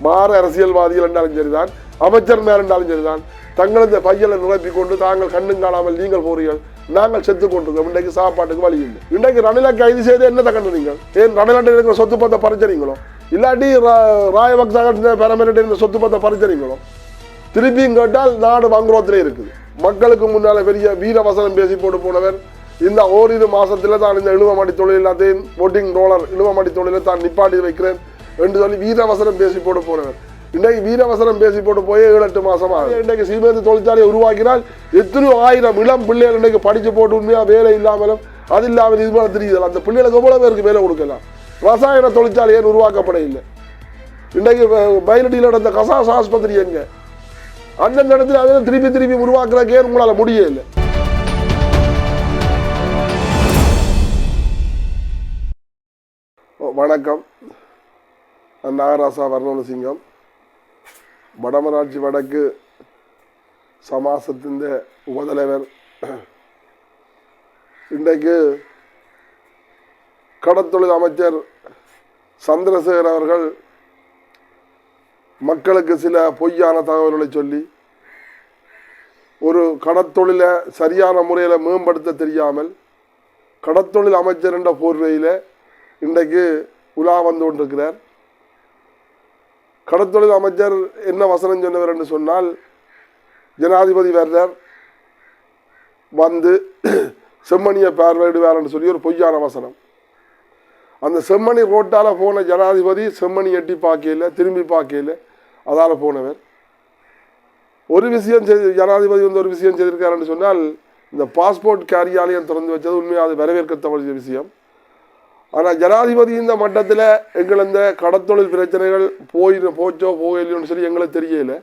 மாற அரசியல்வாதிகள் என்றாலும் சரிதான் அமைச்சர் மேல் என்றாலும் சரிதான். தங்களது பையலை நிரப்பி கொண்டு தாங்கள் கண்ணும் காணாமல் நீங்கள் போறீர்கள். நாங்கள் செத்து கொண்டிருக்கோம் இன்றைக்கு சாப்பாட்டுக்கு வழி இல்லை. இன்றைக்கு ரணிலை கைது செய்து என்ன கண்டுறீங்க ஏன் ரணிலாண்ட இருக்கிற சொத்து பத்தை பறிச்சறீங்களோ? இல்லாட்டி ரா- ராயபக்ச பெரமரிட்ட இருந்த சொத்து பத்தை பறிச்சறீங்களோ? திருப்பியும் கேட்டால் நாடு வங்குரோத்திலே இருக்குது. மக்களுக்கு முன்னால் பெரிய வீர வசனம் பேசி போட்டு போனவர் இந்த ஓரிரு மாசத்துல தான் இந்த இழுவமடி தொழில் எல்லாத்தையும் ஓட்டிங் ரோலர் இழுவமடி தொழிலை தான் நிப்பாட்டி வைக்கிறேன். என்று சொல்லி வீரவசனம் பேசி போட்டு போறவர். இன்றைக்கு வீரவசனம் பேசி போட்டு போய் ஏழு எட்டு மாசமாக இன்றைக்கு சீமெந்து தொழிற்சாலையை உருவாக்கினால் எத்தனையோ ஆயிரம் இளம் பிள்ளைகள் இன்றைக்கு படிச்சு போட்டு உண்மையாக வேலை இல்லாமலும் அது இல்லாமல் இது போல தெரியுது. அந்த பிள்ளைகளுக்கு எவ்வளோ பேருக்கு வேலை கொடுக்கலாம்? ரசாயன தொழிற்சாலை ஏன் உருவாக்கப்பட இல்லை இன்றைக்கு பயிலடியில் நடந்த கசாஸ் ஆஸ்பத்திரி எங்க? அந்தந்த இடத்துல அதை திருப்பி திருப்பி உருவாக்குறக்கே உங்களால் முடியல வணக்கம். நாகராசா வர்ணனசிங்கம் வடமராட்சி வடக்கு சமாசத்தின் உபதலைவர். இன்றைக்கு கடத்தொழில் அமைச்சர் சந்திரசேகர் அவர்கள் மக்களுக்கு சில பொய்யான தகவல்களை சொல்லி ஒரு கடத்தொழிலை சரியான முறையில் மேம்படுத்த தெரியாமல் கடத்தொழில் அமைச்சர் என்ற போர்வையில் இன்றைக்கு உலா வந்து கொண்டிருக்கிறார். கடத்தொழில் அமைச்சர் என்ன வசனம் சொன்னவர் என்று சொன்னால் ஜனாதிபதி வர்றார் வந்து செம்மணியை பார்வையிடுவார் என்று சொல்லி ஒரு பொய்யான வசனம். அந்த செம்மணி ரோட்டால் போன ஜனாதிபதி செம்மணி எட்டி பார்க்கல திரும்பி பார்க்கல அதால் போனவர். ஒரு விஷயம் செய்து ஜனாதிபதி வந்து ஒரு விஷயம் செய்திருக்காருன்னு சொன்னால் இந்த பாஸ்போர்ட் காரியாலயம் திறந்து வச்சது உண்மையாக அது வரவேற்கத்தக்க விஷயம். ஆனால் ஜனாதிபதி இந்த மட்டத்தில் எங்கள் இந்த கடத்தொழில் பிரச்சனைகள் போய் போச்சோ போகலையோன்னு சொல்லி எங்களுக்கு தெரியல.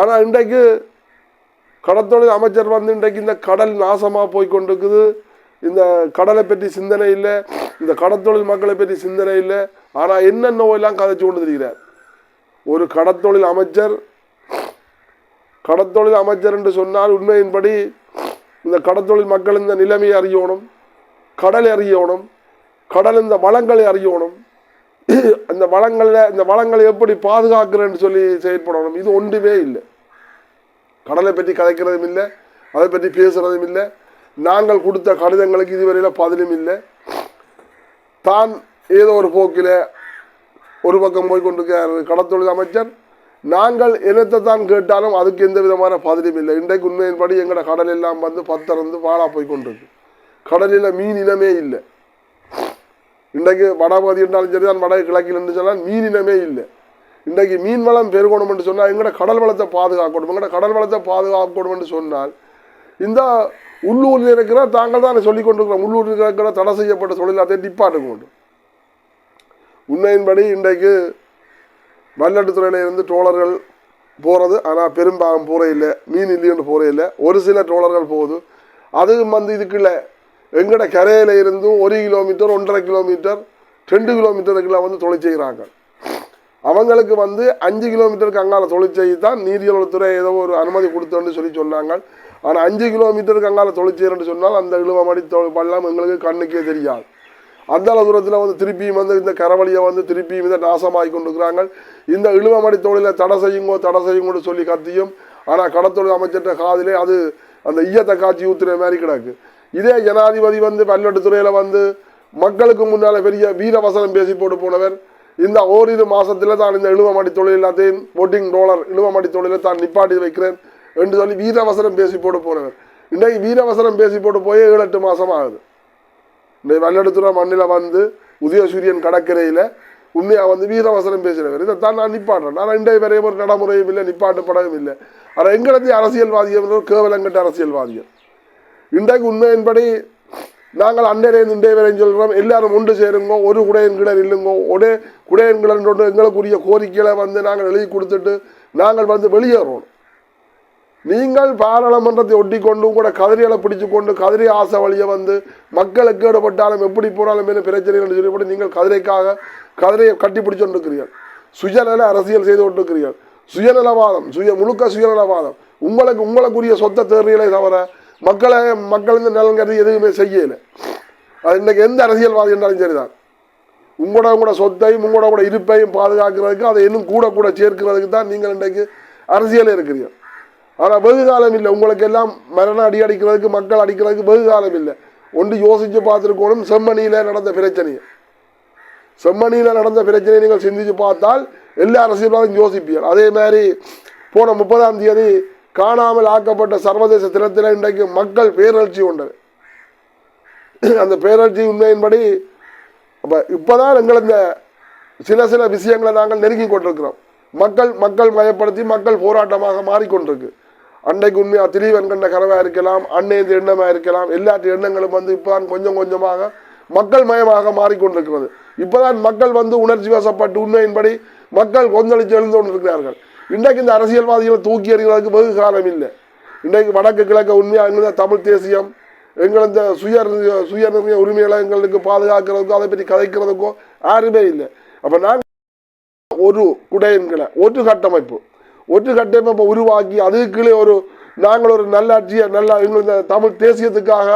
ஆனால் இன்றைக்கு கடத்தொழில் அமைச்சர் வந்து இன்றைக்கு இந்த கடல் நாசமாக போய் கொண்டிருக்குது. இந்த கடலை பற்றி சிந்தனை இல்லை. இந்த கடத்தொழில் மக்களை பற்றி சிந்தனை இல்லை. ஆனால் என்னென்ன எல்லாம் கதைச்சு கொண்டு தெரிகிறார்? ஒரு கடத்தொழில் அமைச்சர் கடத்தொழில் அமைச்சர் என்று சொன்னால் உண்மையின்படி இந்த கடத்தொழில் மக்கள் இந்த நிலைமையை அறியணும் கடலை அறியணும். கடல் இந்த வளங்களை அறியணும். அந்த வளங்களில் இந்த வளங்களை எப்படி பாதுகாக்கிறேன்னு சொல்லி செயற்படணும். இது ஒன்றுமே இல்லை. கடலை பற்றி கதைக்கிறதும் இல்லை. அதை பற்றி பேசுகிறதும் இல்லை. நாங்கள் கொடுத்த கடிதங்களுக்கு இதுவரையில் பதிலும் இல்லை. தான் ஏதோ ஒரு போக்கில் ஒரு பக்கம் போய் கொண்டிருக்கிறார் கடத்தொழில் அமைச்சர். நாங்கள் என்னத்தை தான் கேட்டாலும் அதுக்கு எந்த விதமான பதிலும் இல்லை. இன்றைக்கு உண்மையின்படி எங்களோட கடல் எல்லாம் வந்து பத்திறந்து வாழா போய் கொண்டிருக்கு. கடலில் மீன் இனமே இல்லை. இன்றைக்கு வடபகுதி இருந்தாலும் சரி தான் வட கிழக்கில் இருந்து சொன்னால் மீன் இனமே இல்லை. இன்றைக்கு மீன் வளம் பெருகணும்னு சொன்னால் எங்களோட கடல் வளத்தை பாதுகாக்கணும் எங்களோட கடல் வளத்தை பாதுகாக்கணும்னு சொன்னால் இந்த உள்ளூரில் இருக்கிற தாங்கள் தான் சொல்லிக் கொண்டிருக்கிறோம் உள்ளூரில் இருக்கிற தடை செய்யப்பட்ட தொழிலாத்தை நிப்பாட்டுக்க கொண்டு. உண்மையின்படி இன்றைக்கு வல்லட்டுத்துறையில இருந்து ட்ரோலர்கள் போகிறது ஆனால் பெரும்பாகம் போகிற இல்லை மீன் இல்லைன்னு போகிற இல்லை. ஒரு சில ட்ரோலர்கள் போகுது அதுவும் வந்து இதுக்குள்ள எங்கட கரையில் இருந்து ஒரு கிலோமீட்டர் ஒன்றரை கிலோமீட்டர் ரெண்டு கிலோமீட்டருக்குள்ள வந்து தொழில் செய்கிறாங்க அவங்களுக்கு வந்து அஞ்சு கிலோமீட்டருக்கு அங்கால தொழில் செய்ய தான் நீரியல்துறை ஏதோ ஒரு அனுமதி கொடுத்தோன்னு சொல்லி சொன்னாங்க. ஆனால் அஞ்சு கிலோமீட்டருக்கு அங்கால தொழில் செய்கிறேன்னு சொன்னால் அந்த இழுவமடி தொழில் பள்ளம் எங்களுக்கு கண்ணுக்கே தெரியாது. அந்த அளவு தூரத்தில் வந்து திருப்பியும் வந்து இந்த கரவழியை வந்து திருப்பியும் இதை நாசமாகி கொண்டிருக்கிறாங்க. இந்த இழுவமடி தொழிலை தடை செய்யுங்கோ தடை செய்யுங்கன்னு சொல்லி கத்தியும் ஆனால் கடத்தொழில் அமைச்சர்கிட்ட காதிலே அது அந்த ஈயத்தை காட்சி ஊத்துற மாதிரி கிடக்கு. இதே ஜனாதிபதி வந்து பல்வெட்டுத்துறையில் வந்து மக்களுக்கு முன்னால் பெரிய வீரவசனம் பேசி போட்டு போனவர். இந்த ஓரிரு மாதத்தில் தான் இந்த இழுவமடி தொழில் எல்லாத்தையும் போட்டிங் ரோலர் இழுவமடி தொழிலை தான் நிப்பாட்டி வைக்கிறேன் என்று சொல்லி வீரவசனம் பேசி போட்டு போனவர். இன்றைக்கு வீரவசனம் பேசி போட்டு போய் ஏழு எட்டு மாதம் ஆகுது. இன்றைக்கு வல்லெடுத்துற மண்ணில் வந்து உதயசூரியன் கடற்கரையில் உண்மையாக வந்து வீரவசனம் பேசுகிறவர் தான் நான் நிப்பாடுறேன் நான் இன்றைய வரையும் ஒரு நடைமுறையும் இல்லை நிப்பாட்டுப்படவும் இல்லை. ஆனால் எங்களது அரசியல்வாதிகள் ஒரு கேவலங்கட்ட அரசியல்வாதிகள். இன்றைக்கு உண்மையின்படி நாங்கள் அன்றையிலேருந்து இன்றைய வரையும் சொல்கிறோம் எல்லாரும் ஒன்று சேருங்கோ ஒரு குடையன் கிணறு இல்லைங்கோ ஒரே குடையன் கிணறு எங்களுக்குரிய கோரிக்கைகளை வந்து நாங்கள் எழுதி கொடுத்துட்டு நாங்கள் வந்து வெளியேறோம். நீங்கள் பாராளுமன்றத்தை ஒட்டி கொண்டு கூட கதிரிகளை பிடிச்சு கொண்டு கதிரி ஆசை வழியை வந்து மக்களுக்கு ஈடுபட்டாலும் எப்படி போனாலும் என்ன பிரச்சனைகள் சொல்லி நீங்கள் கதிரைக்காக கதிரையை கட்டி பிடிச்சு கொண்டிருக்கிறீர்கள். சுயநல அரசியல் செய்து கொண்டிருக்கிறீர்கள். சுயநலவாதம் சுய முழுக்க சுயநலவாதம். உங்களுக்கு உங்களுக்குரிய சொத்த தேர்வுகளை தவிர மக்களை மக்கள் இந்த நலன் கருதி எதுவுமே செய்யலை. அது இன்னைக்கு எந்த அரசியல்வாதி என்றாலும் சரிதான். உங்களோட உங்களோட சொத்தையும் உங்களோட கூட இருப்பையும் பாதுகாக்கிறதுக்கு அதை இன்னும் கூட கூட சேர்க்கிறதுக்கு தான் நீங்கள் இன்றைக்கு அரசியல் இருக்கிறீங்க ஆனால் வெகு காலம் இல்லை. உங்களுக்கு எல்லாம் மரணம் அடி அடிக்கிறதுக்கு மக்கள் அடிக்கிறதுக்கு வெகு காலம் இல்லை. ஒன்று யோசித்து பார்த்துருக்கணும். செம்மணியில் நடந்த பிரச்சனையை. செம்மணியில் நடந்த பிரச்சனையை நீங்கள் சிந்திச்சு பார்த்தால் எல்லா அரசியல்வாதும் யோசிப்பீர்கள். அதே மாதிரி போன முப்பதாம் தேதி காணாமல் ஆக்கப்பட்ட சர்வதேச தினத்தில் இன்றைக்கு மக்கள் பேரழ்ச்சி கொண்டது அந்த பேரழ்ச்சி உண்மையின்படி அப்போ இப்போதான் எங்கள் இந்த சில சில விஷயங்களை நாங்கள் நெருங்கி கொண்டிருக்கிறோம். மக்கள் மக்கள் மயப்படுத்தி மக்கள் போராட்டமாக மாறிக்கொண்டிருக்கு. அன்றைக்கு உண்மையாக திலீவன் கண்ட கனவாக இருக்கலாம் அன்னையது எண்ணமாக இருக்கலாம் எல்லாற்று எண்ணங்களும் வந்து இப்போதான் கொஞ்சம் கொஞ்சமாக மக்கள் மயமாக மாறிக்கொண்டிருக்கிறது. இப்போதான் மக்கள் வந்து உணர்ச்சி வசப்பட்டு உண்மையின்படி மக்கள் கொந்தளித்து எழுந்து கொண்டிருக்கிறார்கள். இன்றைக்கு இந்த அரசியல்வாதிகளை தூக்கி எறிகிறதுக்கு வெகு காலம் இல்லை. இன்றைக்கு வடக்கு கிழக்கு உண்மையாக எங்கள் தமிழ் தேசியம் எங்கள் இந்த சுய சுய நிர்ணய உரிமைகளை எங்களுக்கு பாதுகாக்கிறதுக்கோ அதை பற்றி கதைக்கிறதுக்கோ யாருமே இல்லை. அப்போ நாங்கள் ஒரு குடையன்களை ஒரு கட்டமைப்பு ஒரு கட்டமைப்பை உருவாக்கி அதுக்குள்ளே ஒரு நாங்கள் ஒரு நல்லாட்சியை நல்லா எங்களுக்கு தமிழ் தேசியத்துக்காக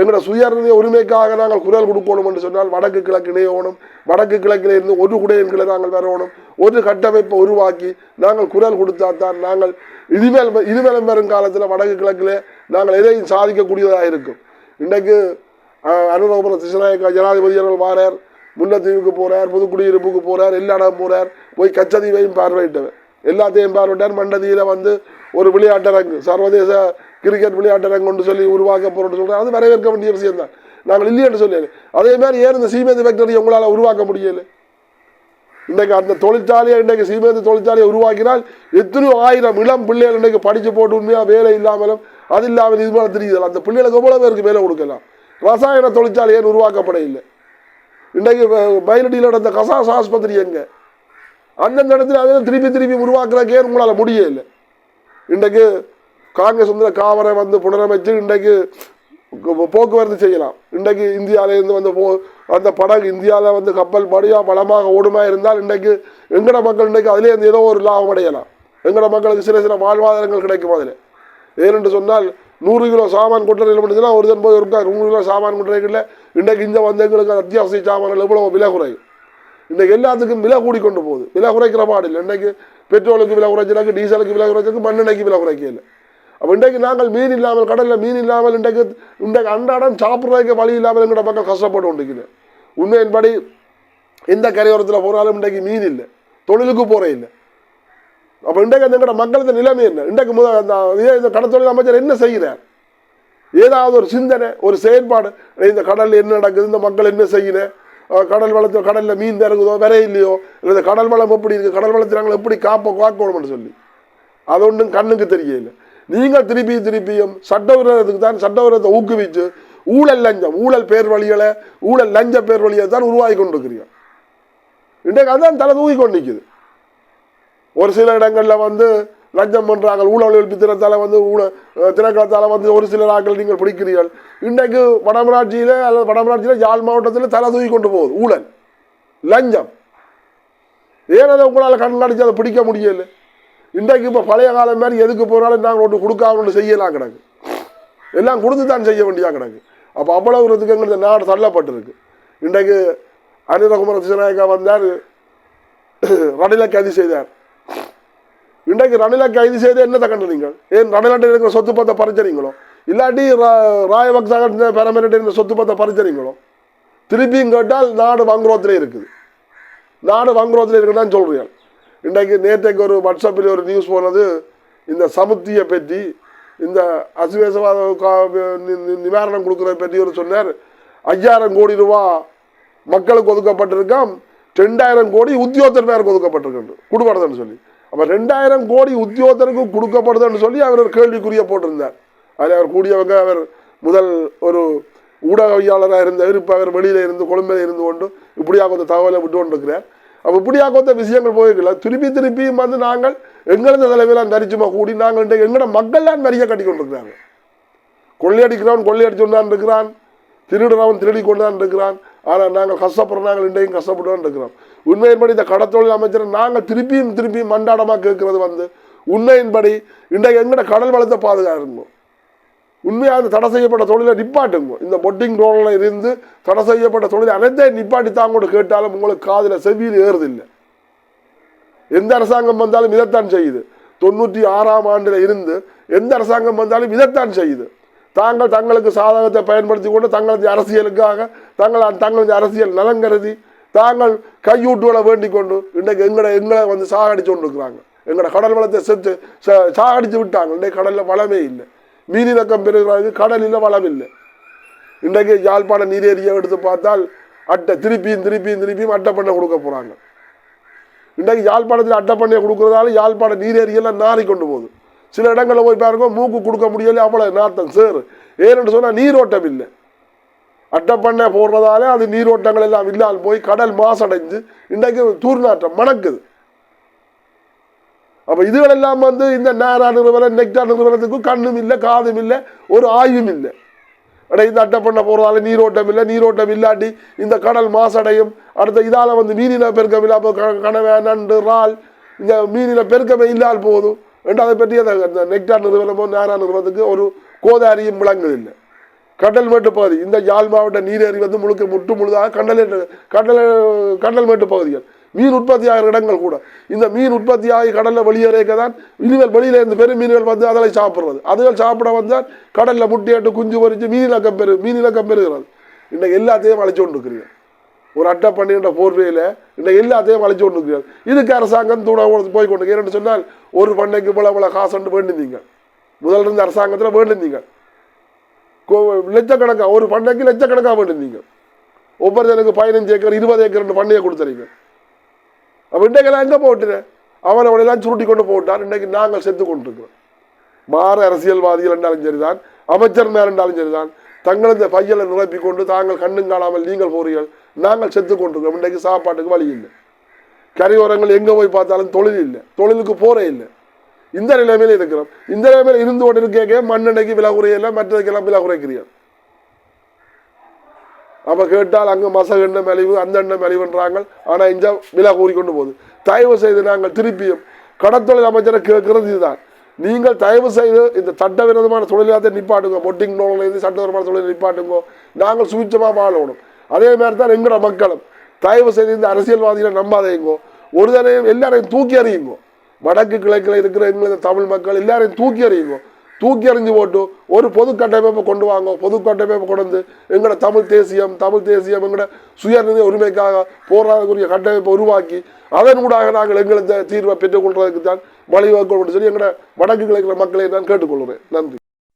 எங்களோட சுயநிர்ணய உரிமைக்காக நாங்கள் குரல் கொடுக்கணும் என்று சொன்னால் வடக்கு கிழக்கு இணையணும் வடக்கு கிழக்கில் இருந்து ஒரு குடையன்களை நாங்கள் வரணும். ஒரு கட்டமைப்பை உருவாக்கி நாங்கள் குரல் கொடுத்தா தான் நாங்கள் இனிமேல் இனிமேலும் வரும் காலத்தில் வடக்கு கிழக்கில் நாங்கள் எதையும் சாதிக்கக்கூடியதாக இருக்கும். இன்றைக்கு அனுரபுரம் திசநாயக்கா ஜனாதிபதி அவர்கள் வாரார் முல்லைத்தீவுக்கு போகிறார் புதுக்குடியிருப்புக்கு போறார் எல்லா இடம் போய் கச்சதீவையும் பார்வையிட்டவர். எல்லாத்தையும் பார்வையிட்டார். மண்டதியில் வந்து ஒரு விளையாட்டரங்கு சர்வதேச கிரிக்கெட் விளையாட்டு கொண்டு சொல்லி உருவாக்க போறோம்னு சொல்கிறேன் அது வரவேற்க வேண்டிய விஷயம் தான். நாங்கள் இல்லையென்று சொல்லல. அதே மாதிரி ஏன் இந்த சீமேந்து ஃபேக்டரியை உங்களால் உருவாக்க முடியல? இன்றைக்கு அந்த தொழிற்சாலையை இன்றைக்கு சீமேந்து தொழிற்சாலையை உருவாக்கினால் எத்தனையோ ஆயிரம் இளம் பிள்ளைகள் இன்றைக்கு படிச்சு போட்டு உண்மையாக வேலை இல்லாமலும் அது இல்லாமல் இது போல தெரியுது. அந்த பிள்ளைகளுக்கு எவ்வளோ பேருக்கு வேலை கொடுக்கலாம்? ரசாயன தொழிற்சாலை ஏன் உருவாக்கப்பட இல்லை இன்றைக்கு மயிலடியில் நடந்த கசாஸ் ஆஸ்பத்திரி எங்கே? அந்தந்த இடத்துல அதே திருப்பி திருப்பி உருவாக்குறக்கே உங்களால் முடியல இன்றைக்கு காங்கிரஸ் வந்து காவரை வந்து புனரமைச்சு இன்றைக்கு போக்குவரத்து செய்யலாம். இன்றைக்கு இந்தியாவிலேருந்து வந்து போ அந்த படகு இந்தியாவில் வந்து கப்பல் படியாக பலமாக ஓடுமா இருந்தால் இன்றைக்கு எங்கட மக்கள் இன்றைக்கு அதிலேருந்து ஏதோ ஒரு லாபம் அடையலாம். எங்கட மக்களுக்கு சில சில வாழ்வாதாரங்கள் கிடைக்கும் அதில். ஏனென்று சொன்னால் நூறு கிலோ சாமான் கொட்டரையில் மட்டும்தான் ஒரு தன் போய் இருக்கா நூறு கிலோ சாமான் கொட்டரைகளில் இன்றைக்கு இந்த வந்தவங்களுக்கு அத்தியாவசிய சாமான்கள் எவ்வளோ விலை குறையும். இன்றைக்கு எல்லாத்துக்கும் விலை கூடிக்கொண்டு போகுது. விலை குறைக்கிற பாடு இல்லை. இன்றைக்கு பெட்ரோலுக்கு விலை குறைச்சிருக்கு டீசலுக்கு விலை குறைச்சிருக்கு மண்ணெண்ணெய்க்கு விலை குறைக்கல அப்போ இன்றைக்கு நாங்கள் மீன் இல்லாமல் கடலில் மீன் இல்லாமல் இன்றைக்கு இன்றைக்கு அன்றாடம் சாப்பிட்றதுக்கு வழி இல்லாமல் எங்கட மக்கள் கஷ்டப்பட்டு கொண்டிருக்குது. உண்மையின்படி எந்த கரையோரத்தில் போனாலும் இன்றைக்கு மீன் இல்லை தொழிலுக்கு போகிற இல்லை. அப்போ இன்றைக்கு அந்த எங்களோட மக்களுக்கு நிலைமை என்ன? இன்றைக்கு முதல் அந்த இதே இந்த கடத்தொழில் அமைச்சர் என்ன செய்கிறார்? ஏதாவது ஒரு சிந்தனை ஒரு செயல்பாடு இந்த கடலில் என்ன நடக்குது? இந்த மக்கள் என்ன செய்யணும் கடல் வளத்தில் கடலில் மீன் இறங்குதோ விர இல்லையோ? இல்லை இந்த கடல் வளம் எப்படி இருக்குது கடல் வளத்தை நாங்கள் எப்படி காப்போ காக்கணும்னு சொல்லி. அது ஒன்றும் கண்ணுக்கு தெரியல. நீங்கள் திருப்பி திருப்பியும் சட்டவிரோதத்துக்கு தான் சட்டவிரோதத்தை ஊக்குவிச்சு ஊழல் லஞ்சம் ஊழல் பேர் வழிகளை ஊழல் லஞ்ச பேர் வழியை தான் உருவாகி கொண்டிருக்கிறீங்க. இன்றைக்கு அதான் தலை தூக்கி கொண்டு நிற்குது ஒரு சில இடங்களில் வந்து லஞ்சம் பண்ணுறாங்க ஊழல் எழுப்பித்திரத்தால் வந்து ஊழ திரைக்களத்தால் வந்து ஒரு சில ஆட்கள் நீங்கள் பிடிக்கிறீர்கள். இன்றைக்கு வடமராட்சியில் அல்லது வடமராட்சியில் யாழ் மாவட்டத்தில் தலை தூக்கி கொண்டு போகுது ஊழல் லஞ்சம். ஏன் அதை உங்களால் கண்காணித்து அதை பிடிக்க முடியலை? இன்றைக்கு இப்போ பழைய காலம் மாதிரி எதுக்கு போனாலும் நாங்கள் ஒன்று கொடுக்காம ஒன்று செய்யலாம் கிடக்கு. எல்லாம் கொடுத்து தான் செய்ய வேண்டியா கிடக்கு. அப்போ அவ்வளவுறதுக்கு எங்களுக்கு நாடு தள்ளப்பட்டிருக்கு. இன்றைக்கு அனிதகுமார திசநாயக்கா வந்தார். ரணில கைது செய்தார். இன்றைக்கு ரணில கைது செய்து என்னத்தை கண்டுறீங்க ஏன் ரணிலாட்டில் இருக்கிற சொத்து பத்தை பறிச்சறீங்களோ? இல்லாட்டி ராயபக்சாக பெரமரிட்ட இருந்த சொத்து பத்தை பறிச்சறீங்களோ? திருப்பியும் கேட்டால் நாடு வங்குரோத்திலே இருக்குது. நாடு வங்குரோத்திலே இருக்குன்னு சொல்கிறீங்க இன்றைக்கு நேற்றைக்கு ஒரு வாட்ஸ்அப்பில் ஒரு நியூஸ் போனது. இந்த சமுத்தியை பற்றி இந்த அசுவேசவாத நிவாரணம் கொடுக்குறத பற்றி ஒரு சொன்னார். ஐயாயிரம் கோடி ரூபா மக்களுக்கு ஒதுக்கப்பட்டிருக்காம். ரெண்டாயிரம் கோடி உத்தியோகத்தர் பேருக்கு ஒதுக்கப்பட்டிருக்கு கொடுப்படுதுன்னு சொல்லி. அப்போ ரெண்டாயிரம் கோடி உத்தியோகத்தருக்கு கொடுக்கப்படுதுன்னு சொல்லி அவர் ஒரு கேள்விக்குரிய போட்டிருந்தார். அதில் அவர் கூடியவங்க அவர் முதல் ஒரு ஊடகவியாளராக இருந்தவர் இப்போ அவர் வெளியில் இருந்து கொழும்பில் இருந்து கொண்டு இப்படியாக கொஞ்சம் தகவலை விட்டு கொண்டிருக்கிறார் அப்போ இப்படியாக விஷயங்கள் போயிருக்கல திருப்பி திருப்பியும் வந்து நாங்கள் எங்களது தலைமையிலாம் தரிச்சுமா கூடி நாங்கள் இன்றைக்கு எங்களோட மக்கள்லாம் நிறைய கட்டி கொண்டிருக்கிறாங்க. கொள்ளையடிக்கிறவன் கொள்ளையடிச்சு கொண்டான் இருக்கிறான். திருடுறவன் திருடி கொண்டான் இருக்கிறான். ஆனால் நாங்கள் கஷ்டப்படுறோம் நாங்கள் இன்றைக்கும் கஷ்டப்படுவோம் இருக்கிறோம். உண்மையின்படி இந்த கடத்தொழில் அமைச்சரை நாங்கள் திருப்பியும் திருப்பியும் மண்டாடமாக கேட்கறது வந்து உண்மையின்படி இன்றைக்கு எங்கட கடல் வளத்தை பாதுகாக்கணும்? உண்மையாக அந்த தடை செய்யப்பட்ட தொழிலை நிப்பாட்டுங்க. இந்த பொட்டிங் ரோலில் இருந்து தடை செய்யப்பட்ட தொழிலை அனைத்தையும் நிப்பாட்டி கூட கேட்டாலும் உங்களுக்கு காதில் செவியில் ஏறுதில்லை. எந்த அரசாங்கம் வந்தாலும் இதைத்தான் செய்யுது. தொண்ணூற்றி ஆறாம் ஆண்டில் இருந்து எந்த அரசாங்கம் வந்தாலும் இதைத்தான் செய்யுது. தாங்கள் தங்களுக்கு சாதகத்தை பயன்படுத்தி கொண்டு தங்களது அரசியலுக்காக தங்கள் தங்களது அரசியல் நலன் கருதி தாங்கள் கையூட்டுகளை வேண்டிக் கொண்டு இன்றைக்கு எங்களை எங்களை வந்து சாகடிச்சு கொண்டு இருக்கிறாங்க எங்களோட கடல் வளத்தை செத்து ச- சாகடிச்சு விட்டாங்க. இன்றைக்கு கடலில் வளமே இல்லை. மீனிலக்கம் பெறுகிறாங்க கடலில் வளமில்லை. இல்லை இன்றைக்கு யாழ்ப்பாண நீரேரியை எடுத்து பார்த்தால் அட்டை திருப்பியும் திருப்பியும் திருப்பியும் அட்டை பண்ண கொடுக்க போகிறாங்க இன்றைக்கு யாழ்ப்பாணத்தில் அட்டை பண்ணை கொடுக்குறதால யாழ்ப்பாண நீரேரியெல்லாம் நாறி கொண்டு போகுது. சில இடங்களில் போய் பாருங்க மூக்கு கொடுக்க முடியல அவ்வளோ நாத்தம் சேர் ஏன்னு சொன்னால் நீரோட்டம் இல்லை. அட்டை பண்ணை போடுறதால அது நீரோட்டங்கள் எல்லாம் இல்லாமல் போய் கடல் மாசடைஞ்சு இன்றைக்கு தூர்நாற்றம் மணக்குது. அப்போ இதுகளெல்லாம் வந்து இந்த நேரா நிறுவனம் நெக்டா நிறுவனத்துக்கும் கண்ணும் இல்லை காதும் இல்லை ஒரு ஆய்வும் இல்லை. அட இந்த அட்டை பண்ண போகிறதால நீரோட்டம் இல்லை நீரோட்டம் இல்லாட்டி இந்த கடல் மாசடையும். அடுத்த இதால் வந்து மீனின பெருக்கம் இல்லாம க- கனவை நண்டு இறால் இந்த மீனின பெருக்கமே இல்லால் போதும். என்று அதை பற்றி அந்த அந்த நெக்டார் நிறுவனமோ நேரா நிறுவனத்துக்கு ஒரு கோதாரியும் விளங்குதில்லை கடல் மேட்டு பகுதி இந்த யாழ் மாவட்ட நீரேறி வந்து முழுக்க முற்று முழுதாக கடல் கடல் கடல் மேட்டு பகுதிகள். மீன் உற்பத்தி ஆகிற இடங்கள் கூட. இந்த மீன் உற்பத்தி ஆகி கடலில் வெளியேறக்க தான் மீன்கள் வெளியில இருந்து பெரும் மீன்கள் வந்து அதனை சாப்பிட்றது. அதுகள் சாப்பிட வந்தால் கடலில் முட்டையிட்டு குஞ்சு பொறிச்சு மீன் பெரு மீன் பெறுகிறது. இன்னைக்கு எல்லாத்தையும் அழைச்சு கொண்டு இருக்கிறீர்கள் ஒரு அட்டை பண்ணுகின்ற போர்வையில் இன்றைக்கு எல்லாத்தையும் அழைச்சு கொண்டு இருக்கிறார் இதுக்கு அரசாங்கம் தூட போய் கொண்டு ஏன்னு சொன்னால் ஒரு பண்ணைக்கு இவ்வளோ இவ்வளோ காசுன்னு வேண்டிந்தீங்க முதல்ல இருந்து அரசாங்கத்தில் வேண்டிந்தீங்க கோ- ஒரு பண்ணைக்கு லட்சக்கணக்காக வேண்டியிருந்தீங்க ஒவ்வொருத்தனுக்கு பதினஞ்சு ஏக்கர் இருபது ஏக்கர் ரெண்டு பண்ணையை கொடுத்துறீங்க அப்போ இன்றைக்கெல்லாம் எங்கே போட்டுரு அவன் அவனையெல்லாம் சுருட்டி கொண்டு போட்டான். இன்றைக்கு நாங்கள் செத்து கொண்டிருக்கிறோம். மாற அரசியல்வாதிகள் என்றாலும் சரிதான் அமைச்சர் மேல் என்றாலும் சரிதான் தங்களது பையலை நிரப்பி கொண்டு தாங்கள் கண்ணும் காணாமல் நீங்கள் போறீர்கள். நாங்கள் செத்து கொண்டிருக்கிறோம். இன்றைக்கு சாப்பாட்டுக்கு வழி இல்லை. கரையோரங்கள் எங்கே போய் பார்த்தாலும் தொழில் இல்லை. தொழிலுக்கு போகிறே இல்லை. இந்த நிலைமையில் இருக்கிறோம். இந்த நிலைமையில் இருந்து கொண்டு இருக்க மண்ணெண்ணைக்கு விலை குறையல மற்றதுக்கெல்லாம் விலை குறைக்கிறீர்கள். அப்போ கேட்டால் அங்கே மசக எண்ணெய் மலிவு அந்த எண்ணெய் மலிவுன்றாங்க. ஆனால் இந்த விலை கூறிக்கொண்டு போகுது. தயவு செய்து நாங்கள் திருப்பியும் கடத்தொழில் அமைச்சரை கேட்கறது இதுதான். நீங்கள் தயவு செய்து இந்த சட்டவிரோதமான தொழிலாத்தை நிப்பாட்டுங்க. பொட்டிங் நோயிலிருந்து சட்டவிரோதமான தொழிலை நிப்பாட்டுங்க. நாங்கள் சுவிச்சமாக வாழணும். அதே மாதிரி தான் எங்களோட மக்களும். தயவு செய்து இந்த அரசியல்வாதிகளை நம்பாதையுங்கோ ஒரு தடையும் எல்லாரையும் தூக்கி அறியுங்கோ வடக்கு கிழக்கில் இருக்கிற எங்களது தமிழ் மக்கள் எல்லாரையும் தூக்கி அறியுங்கோ தூக்கி எறிஞ்சு போட்டு ஒரு பொது கட்டமைப்பை கொண்டு வாங்க பொது கட்டமைப்பை கொண்டு வந்து எங்களோட தமிழ் தேசியம் தமிழ் தேசியம் எங்களோட சுயநிதி உரிமைக்காக போராடக்கூடிய கட்டமைப்பை உருவாக்கி அதன் ஊடாக நாங்கள் எங்களது தீர்வை பெற்றுக்கொள்றதுக்கு தான் வழிவகுக்கணும் சொல்லி எங்களோட வடக்கு கிழக்கிற மக்களை நான் கேட்டுக்கொள்கிறேன். நன்றி.